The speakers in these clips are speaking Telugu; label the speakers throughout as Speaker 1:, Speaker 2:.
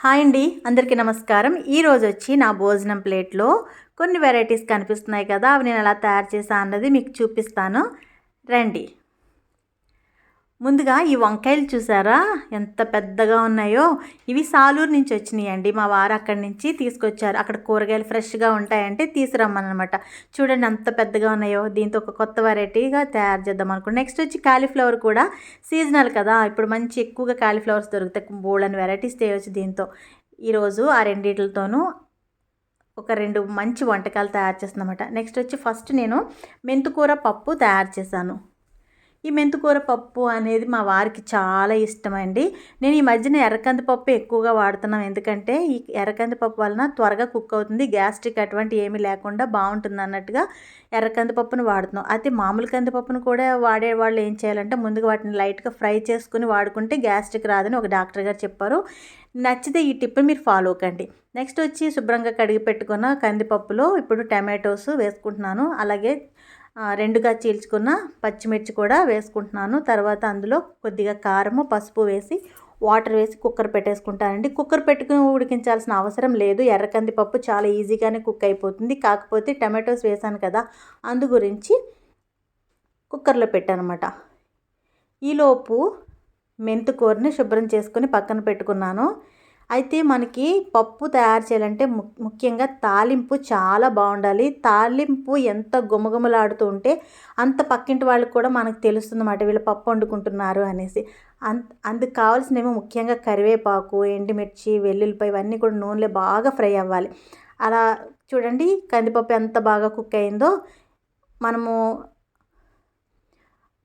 Speaker 1: హాయ్ అండి అందరికీ నమస్కారం. ఈరోజు వచ్చి నా భోజనం ప్లేట్లో కొన్ని వెరైటీస్ కనిపిస్తున్నాయి కదా అవి నేను ఎలా తయారు చేసా అన్నది మీకు చూపిస్తాను. రండి. ముందుగా ఈ వంకాయలు చూసారా? ఎంత పెద్దగా ఉన్నాయో. ఇవి సాలూరు నుంచి వచ్చినాయి అండి మా వారు అక్కడి నుంచి తీసుకొచ్చారు. అక్కడ కూరగాయలు ఫ్రెష్గా ఉంటాయంటే తీసుకురమ్మనమాట. చూడండి ఎంత పెద్దగా ఉన్నాయో. దీంతో ఒక కొత్త వెరైటీగా తయారు చేద్దాం అనుకుంటున్నాను నెక్స్ట్ వచ్చి కాలీఫ్లవర్ కూడా సీజనల్ కదా. ఇప్పుడు మంచి ఎక్కువగా కాలీఫ్లవర్స్ దొరుకుతాయి. బోల్డని వెరైటీస్ చేయవచ్చు దీంతో. ఈరోజు ఆ రెండిటితోనూ ఒక రెండు మంచి వంటకాలు తయారు చేస్తుందన్నమాట నెక్స్ట్ వచ్చి ఫస్ట్ నేను మెంతుకూర పప్పు తయారు చేశాను. ఈ మెంతుకూర పప్పు అనేది మా వారికి చాలా ఇష్టమండి. నేను ఈ మధ్యన ఎర్రకంది పప్పు ఎక్కువగా వాడుతున్నాం. ఎందుకంటే ఈ ఎర్రకంది పప్పు వలన త్వరగా కుక్ అవుతుంది. గ్యాస్ట్రిక్ అటువంటి ఏమీ లేకుండా బాగుంటుంది అన్నట్టుగా ఎర్రకంది పప్పును వాడుతున్నాం. అయితే మామూలు కందిపప్పును కూడా వాడే వాళ్ళు ఏం చేయాలంటే ముందుగా వాటిని లైట్గా ఫ్రై చేసుకుని వాడుకుంటే గ్యాస్ట్రిక్ రాదని ఒక డాక్టర్ గారు చెప్పారు. నచ్చితే ఈ టిప్ మీరు ఫాలో కండి నెక్స్ట్ వచ్చి శుభ్రంగా కడిగి పెట్టుకున్న కందిపప్పులో ఇప్పుడు టమాటోస్ వేసుకుంటున్నాను. అలాగే రెండుగా చీల్చుకున్న పచ్చిమిర్చి కూడా వేసుకుంటున్నాను. తర్వాత అందులో కొద్దిగా కారము పసుపు వేసి వాటర్ వేసి కుక్కర్ పెట్టేసుకుంటానండి. కుక్కర్ పెట్టుకుని ఉడికించాల్సిన అవసరం లేదు. ఎర్రకంది పప్పు చాలా ఈజీగానే కుక్ అయిపోతుంది. కాకపోతే టమాటోస్ వేసాను కదా అందు గురించి కుక్కర్లో పెట్టానమాట. ఈలోపు మెంతుకూరని శుభ్రం చేసుకుని పక్కన పెట్టుకున్నాను. అయితే మనకి పప్పు తయారు చేయాలంటే ముఖ్యంగా తాలింపు చాలా బాగుండాలి. తాలింపు ఎంత గుమగుమలాడుతూ ఉంటే అంత పక్కింటి వాళ్ళకి కూడా మనకు తెలుస్తుంది అన్నమాట వీళ్ళు పప్పు వండుకుంటున్నారు అనేసి. అంత అందుకు కావాల్సినవి ముఖ్యంగా కరివేపాకు ఎండుమిర్చి వెల్లుల్లిపాయ ఇవన్నీ కూడా నూనెలో బాగా ఫ్రై అవ్వాలి. అలా చూడండి కందిపప్పు ఎంత బాగా కుక్ అయిందో. మనము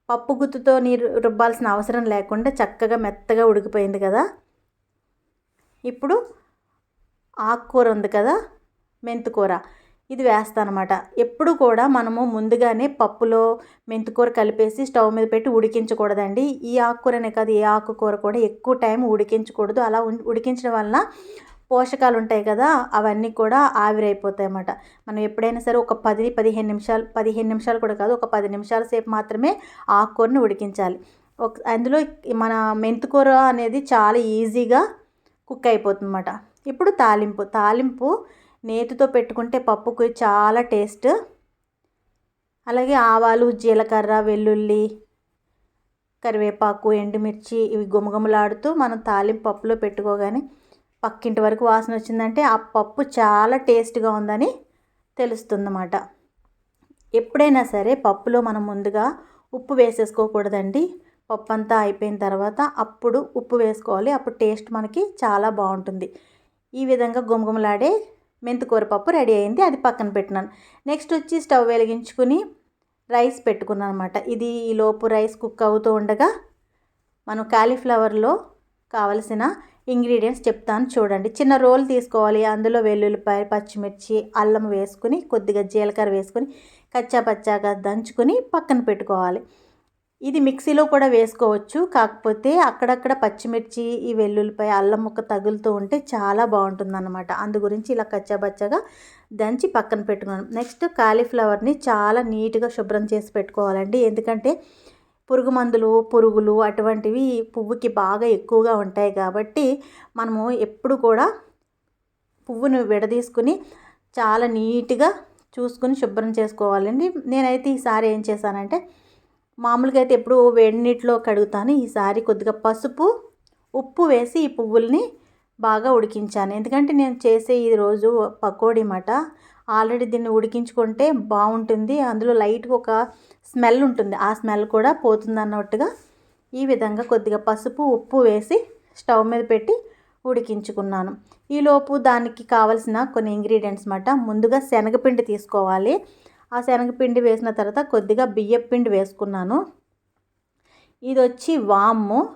Speaker 1: పప్పు గుత్తుతో నీరు రుబ్బాల్సిన అవసరం లేకుండా చక్కగా మెత్తగా ఉడికిపోయింది కదా. ఇప్పుడు ఆకుకూర ఉంది కదా మెంతుకూర. ఇది వేస్తానమాట. ఎప్పుడు కూడా మనము ముందుగానే పప్పులో మెంతుకూర కలిపేసి స్టవ్ మీద పెట్టి ఉడికించకూడదండి. ఈ ఆకుకూరనే కాదు ఏ ఆకుకూర కూడా ఎక్కువ టైం ఉడికించకూడదు. అలా ఉడికించడం వల్ల పోషకాలు ఉంటాయి కదా అవన్నీ కూడా ఆవిరైపోతాయి అన్నమాట మనం ఎప్పుడైనా సరే ఒక పది పదిహేను నిమిషాలు పదిహేను నిమిషాలు కూడా కాదు ఒక పది నిమిషాల సేపు మాత్రమే ఆకుకూరని ఉడికించాలి. ఒక అందులో మన మెంతుకూర అనేది చాలా ఈజీగా కుక్ అయిపోతుందన్నమాట ఇప్పుడు తాలింపు. తాలింపు నేతితో పెట్టుకుంటే పప్పుకు చాలా టేస్ట్. అలాగే ఆవాలు జీలకర్ర వెల్లుల్లి కరివేపాకు ఎండుమిర్చి ఇవి గుమగుమలాడుతూ మనం తాలింపు పప్పులో పెట్టుకోగానే పక్కింటి వరకు వాసన వచ్చిందంటే ఆ పప్పు చాలా టేస్ట్గా ఉందని తెలుస్తుందన్నమాట. ఎప్పుడైనా సరే పప్పులో మనం ముందుగా ఉప్పు వేసేసుకోకూడదండి. పప్పు అంతా అయిపోయిన తర్వాత అప్పుడు ఉప్పు వేసుకోవాలి. అప్పుడు టేస్ట్ మనకి చాలా బాగుంటుంది. ఈ విధంగా గుమగుమలాడే మెంతికూర పప్పు రెడీ అయింది. అది పక్కన పెట్టినాను. నెక్స్ట్ వచ్చి స్టవ్ వెలిగించుకుని రైస్ పెట్టుకున్నాను అనమాట ఇది ఈ లోపు రైస్ కుక్ అవుతూ ఉండగా మనం కాలీఫ్లవర్లో కావలసిన ఇంగ్రీడియంట్స్ చెప్తాను చూడండి. చిన్న రోల్ తీసుకోవాలి. అందులో వెల్లుల్లిపాయ పచ్చిమిర్చి అల్లం వేసుకుని కొద్దిగా జీలకర్ర వేసుకొని కచ్చా పచ్చాగా దంచుకొని పక్కన పెట్టుకోవాలి. ఇది మిక్సీలో కూడా వేసుకోవచ్చు. కాకపోతే అక్కడక్కడ పచ్చిమిర్చి ఈ వెల్లుల్లిపాయ అల్లం ముక్క తగులుతూ ఉంటే చాలా బాగుంటుంది అన్నమాట అందు గురించి ఇలా కచ్చాబచ్చగా దంచి పక్కన పెట్టుకున్నాను. నెక్స్ట్ కాలీఫ్లవర్ని చాలా నీట్గా శుభ్రం చేసి పెట్టుకోవాలండి. ఎందుకంటే పురుగు మందులు పురుగులు అటువంటివి పువ్వుకి బాగా ఎక్కువగా ఉంటాయి కాబట్టి మనము ఎప్పుడు కూడా పువ్వును విడదీసుకుని చాలా నీట్గా చూసుకుని శుభ్రం చేసుకోవాలండి. నేనైతే ఈసారి ఏం చేశానంటే మామూలుగా అయితే ఎప్పుడు వేడి నీటిలో కడుగుతాను. ఈసారి కొద్దిగా పసుపు ఉప్పు వేసి ఈ పువ్వుల్ని బాగా ఉడికించాను. ఎందుకంటే నేను చేసే ఈ రోజు పకోడీ మాట ఆల్రెడీ దీన్ని ఉడికించుకుంటే బాగుంటుంది. అందులో లైట్గా ఒక స్మెల్ ఉంటుంది. ఆ స్మెల్ కూడా పోతుంది అన్నట్టుగా ఈ విధంగా కొద్దిగా పసుపు ఉప్పు వేసి స్టవ్ మీద పెట్టి ఉడికించుకున్నాను. ఈలోపు దానికి కావలసిన కొన్ని ఇంగ్రీడియంట్స్ మాట ముందుగా శనగపిండి తీసుకోవాలి. ఆ శనగపిండి వేసిన తర్వాత కొద్దిగా బియ్యపిండి వేసుకున్నాను. ఇది వచ్చి వాము.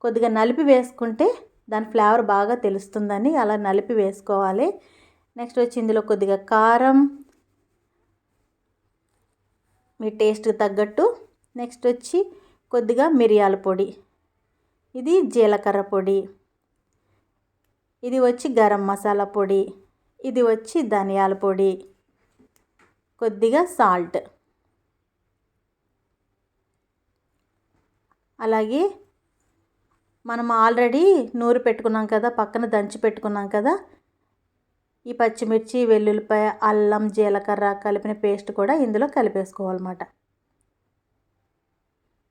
Speaker 1: కొద్దిగా నలిపి వేసుకుంటే దాని ఫ్లేవర్ బాగా తెలుస్తుందని అలా నలిపి వేసుకోవాలి. నెక్స్ట్ వచ్చి ఇందులో కొద్దిగా కారం. మీ టేస్ట్కి తగ్గట్టు. నెక్స్ట్ వచ్చి కొద్దిగా మిరియాల పొడి. ఇది జీలకర్ర పొడి. ఇది వచ్చి గరం మసాలా పొడి. ఇది వచ్చి ధనియాల పొడి. కొద్దిగా సాల్ట్. అలాగే మనం ఆల్రెడీ నూరు పెట్టుకున్నాం కదా పక్కన దంచి పెట్టుకున్నాం కదా ఈ పచ్చిమిర్చి వెల్లుల్లిపాయ అల్లం జీలకర్ర కలిపిన పేస్ట్ కూడా ఇందులో కలిపేసుకోవాలన్నమాట.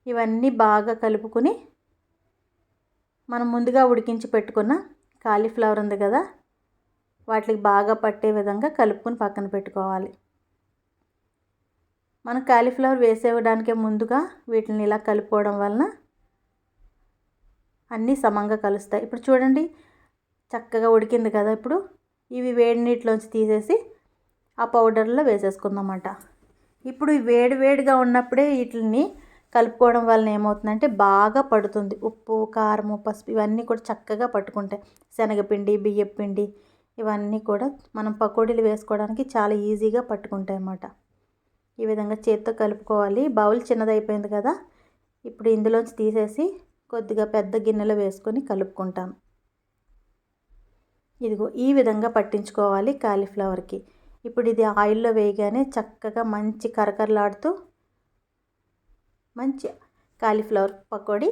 Speaker 1: ఇవన్నీ బాగా కలుపుకొని మనం ముందుగా ఉడికించి పెట్టుకున్న కాలీఫ్లవర్ ఉంది కదా వాటికి బాగా పట్టే విధంగా కలుపుకొని పక్కన పెట్టుకోవాలి. మనం కాలీఫ్లవర్ వేసేవడానికే ముందుగా వీటిని ఇలా కలుపుకోవడం వలన అన్నీ సమంగా కలుస్తాయి. ఇప్పుడు చూడండి చక్కగా ఉడికింది కదా ఇప్పుడు. ఇవి వేడి నీటిలోంచి తీసేసి ఆ పౌడర్లో వేసేసుకుందామంట ఇప్పుడు వేడి వేడిగా ఉన్నప్పుడే వీటిని కలుపుకోవడం వలన ఏమవుతుందంటే బాగా పడుతుంది. ఉప్పు కారము పసుపు ఇవన్నీ కూడా చక్కగా పట్టుకుంటాయి. శనగపిండి బియ్యపిండి ఇవన్నీ కూడా మనం పకోడీలు వేసుకోవడానికి చాలా ఈజీగా పట్టుకుంటాయి అన్నమాట ఈ విధంగా చేత్తో కలుపుకోవాలి. బౌల్ చిన్నదైపోయింది కదా. ఇప్పుడు ఇందులోంచి తీసేసి కొద్దిగా పెద్ద గిన్నెలో వేసుకొని కలుపుకుంటాను ఇదిగో ఈ విధంగా పట్టించుకోవాలి కాలీఫ్లవర్కి. ఇప్పుడు ఇది ఆయిల్లో వేయగానే చక్కగా మంచి కరకరలాడుతూ మంచి కాలీఫ్లవర్ పకోడీ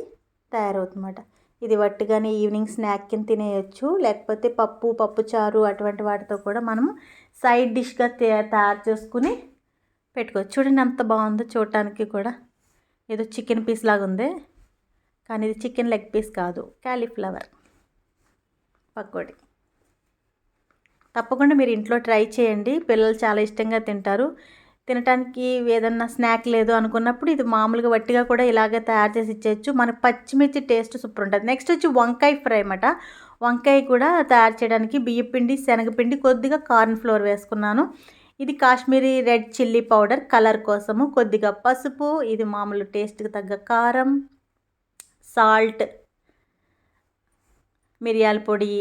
Speaker 1: తయారవుతుందన్నమాట. ఇది వట్టిగానే ఈవినింగ్ స్నాక్ కింద తినేయచ్చు. లేకపోతే పప్పు పప్పు చారు అటువంటి వాటితో కూడా మనం సైడ్ డిష్గా తయారు చేసుకుని పెట్టుకోవచ్చు చూడండి ఎంత బాగుందో చూడటానికి కూడా. ఏదో చికెన్ పీస్ లాగా ఉంది. కానీ ఇది చికెన్ లెగ్ పీస్ కాదు. క్యాలీఫ్లవర్ పకోడీ. తప్పకుండా మీరు ఇంట్లో ట్రై చేయండి. పిల్లలు చాలా ఇష్టంగా తింటారు. తినటానికి ఏదన్నా స్నాక్ లేదు అనుకున్నప్పుడు ఇది మామూలుగా వట్టిగా కూడా ఇలాగే తయారు చేసి ఇచ్చేయచ్చు. మనకి పచ్చిమిర్చి టేస్ట్ సూపర్ ఉంటుంది. నెక్స్ట్ వచ్చి వంకాయ ఫ్రై అన్నమాట. వంకాయ కూడా తయారు చేయడానికి బియ్యపిండి శనగపిండి కొద్దిగా కార్న్ ఫ్లోర్ వేసుకున్నాను. ఇది Kashmiri red chilli powder colour కోసము. కొద్దిగా పసుపు ఇది మామూలు టేస్ట్కి తగ్గ కారం సాల్ట్ మిరియాల పొడి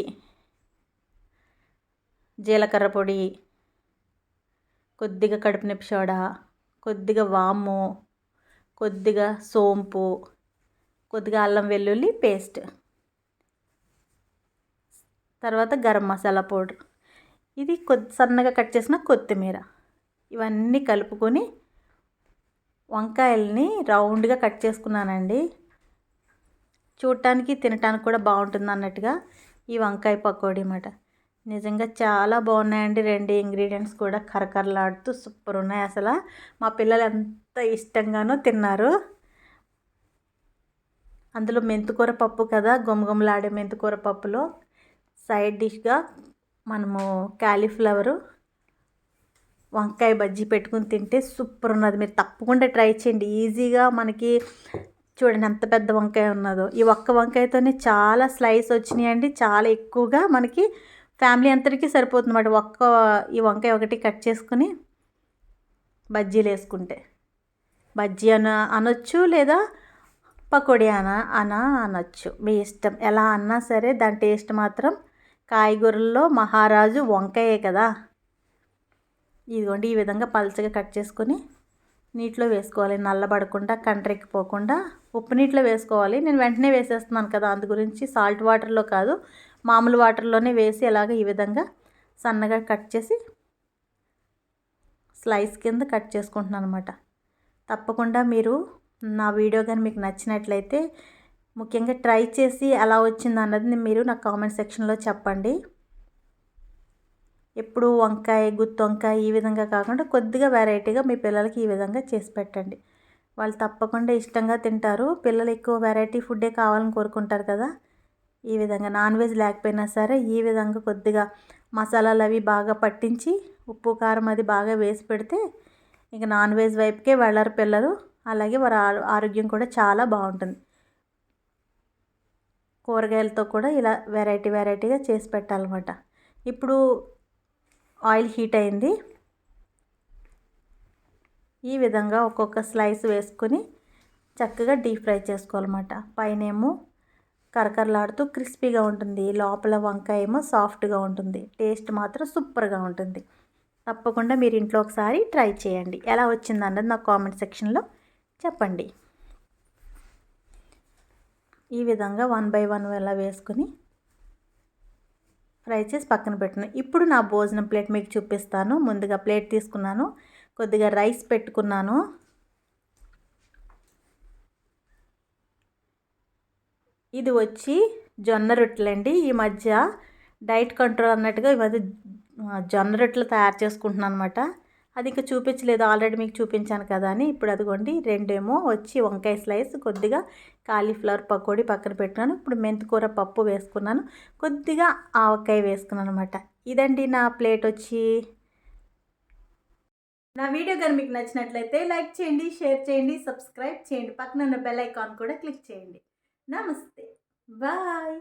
Speaker 1: జీలకర్ర పొడి కొద్దిగా కడుపు నొప్పి సోడా కొద్దిగా వాము కొద్దిగా సోంపు కొద్దిగా అల్లం వెల్లుల్లి పేస్ట్. తర్వాత గరం మసాలా పౌడర్. ఇది కొద్ది సన్నగా కట్ చేసిన కొత్తిమీర. ఇవన్నీ కలుపుకొని వంకాయల్ని రౌండ్గా కట్ చేసుకున్నానండి. చూడటానికి తినటానికి కూడా బాగుంటుంది అన్నట్టుగా ఈ వంకాయ పకోడీ అన్నమాట. నిజంగా చాలా బాగున్నాయండి రెండు ఇంగ్రీడియంట్స్ కూడా. కరకరలాడుతూ సూపర్ ఉన్నాయి అసలు. మా పిల్లలు ఎంత ఇష్టంగానో తిన్నారు. అందులో మెంతుకూర పప్పు కదా గుమగుమలాడే మెంతుకూర పప్పులో. సైడ్ డిష్గా మనము క్యాలీఫ్లవరు వంకాయ బజ్జీ పెట్టుకుని తింటే సూపర్ ఉన్నది. మీరు తప్పకుండా ట్రై చేయండి. ఈజీగా మనకి చూడండి ఎంత పెద్ద వంకాయ ఉన్నదో. ఈ ఒక్క వంకాయతోనే చాలా స్లైస్ వచ్చినాయండి. చాలా ఎక్కువగా మనకి ఫ్యామిలీ అంతటికీ సరిపోతుంది అన్నమాట ఒక్క ఈ వంకాయ ఒకటి కట్ చేసుకుని బజ్జీలు వేసుకుంటే. బజ్జీ అన అనొచ్చు లేదా పకోడీ అన అన అనొచ్చు. మీ ఇష్టం. ఎలా అన్నా సరే దాని టేస్ట్ మాత్రం కాయగూరల్లో మహారాజు వంకాయే కదా. ఇదిగోండి ఈ విధంగా పల్చగా కట్ చేసుకొని నీటిలో వేసుకోవాలి. నల్లబడకుండా కంట్రెక్కిపోకుండా ఉప్పు నీటిలో వేసుకోవాలి. నేను వెంటనే వేసేస్తున్నాను కదా అందు గురించి సాల్ట్ వాటర్లో కాదు మామూలు వాటర్లోనే వేసి ఇలాగ ఈ విధంగా సన్నగా కట్ చేసి స్లైస్ కింద కట్ చేసుకుంటున్నాను అనమాట తప్పకుండా మీరు నా వీడియో కానీ మీకు నచ్చినట్లయితే ముఖ్యంగా ట్రై చేసి ఎలా వచ్చింది అన్నది మీరు నా కామెంట్ సెక్షన్లో చెప్పండి. ఎప్పుడు వంకాయ గుత్తి వంకాయ ఈ విధంగా కాకుండా కొద్దిగా వెరైటీగా మీ పిల్లలకి ఈ విధంగా చేసి పెట్టండి. వాళ్ళు తప్పకుండా ఇష్టంగా తింటారు. పిల్లలు ఎక్కువ వెరైటీ ఫుడ్డే కావాలని కోరుకుంటారు కదా. ఈ విధంగా నాన్ వెజ్ లేకపోయినా సరే ఈ విధంగా కొద్దిగా మసాలాలు అవి బాగా పట్టించి ఉప్పు కారం అది బాగా వేసి పెడితే ఇక నాన్ వెజ్ వైపుకే వెళ్ళరు పిల్లలు. అలాగే వారి ఆరోగ్యం కూడా చాలా బాగుంటుంది. కూరగాయలతో కూడా ఇలా వెరైటీ వెరైటీగా చేసి పెట్టాలన్నమాట. ఇప్పుడు ఆయిల్ హీట్ అయింది. ఈ విధంగా ఒక్కొక్క స్లైస్ వేసుకొని చక్కగా డీప్ ఫ్రై చేసుకోవాలన్నమాట. పైనేమో కరకరలాడుతూ క్రిస్పీగా ఉంటుంది. లోపల వంకాయ ఏమో సాఫ్ట్గా ఉంటుంది. టేస్ట్ మాత్రం సూపర్గా ఉంటుంది. తప్పకుండా మీరు ఇంట్లో ఒకసారి ట్రై చేయండి. ఎలా వచ్చింది అన్నది నా కామెంట్ సెక్షన్లో చెప్పండి. ఈ విధంగా వన్ బై వన్ ఎలా వేసుకుని ఫ్రై చేసి పక్కన పెట్టిన. ఇప్పుడు నా భోజనం ప్లేట్ మీకు చూపిస్తాను. ముందుగా ప్లేట్ తీసుకున్నాను. కొద్దిగా రైస్ పెట్టుకున్నాను. ఇది వచ్చి జొన్న రొట్టెలండి. ఈ మధ్య డైట్ కంట్రోల్ అన్నట్టుగా ఈ మధ్య జొన్న రొట్టెలు తయారు చేసుకుంటున్నాను అనమాట అది ఇంకా చూపించలేదు. ఆల్రెడీ మీకు చూపించాను కదా అని. ఇప్పుడు అదిగోండి రెండేమో వచ్చి వంకాయ స్లైస్ కొద్దిగా కాలీఫ్లవర్ పకోడీ పక్కన పెట్టినాను ఇప్పుడు మెంతికూర పప్పు వేసుకున్నాను. కొద్దిగా ఆవకాయ వేసుకున్నాను అనమాట ఇదండి నా ప్లేట్ వచ్చి. నా వీడియో కనుక మీకు నచ్చినట్లయితే లైక్ చేయండి షేర్ చేయండి సబ్స్క్రైబ్ చేయండి. పక్కన ఉన్న బెల్ ఐకాన్ కూడా క్లిక్ చేయండి. నమస్తే. బాయ్.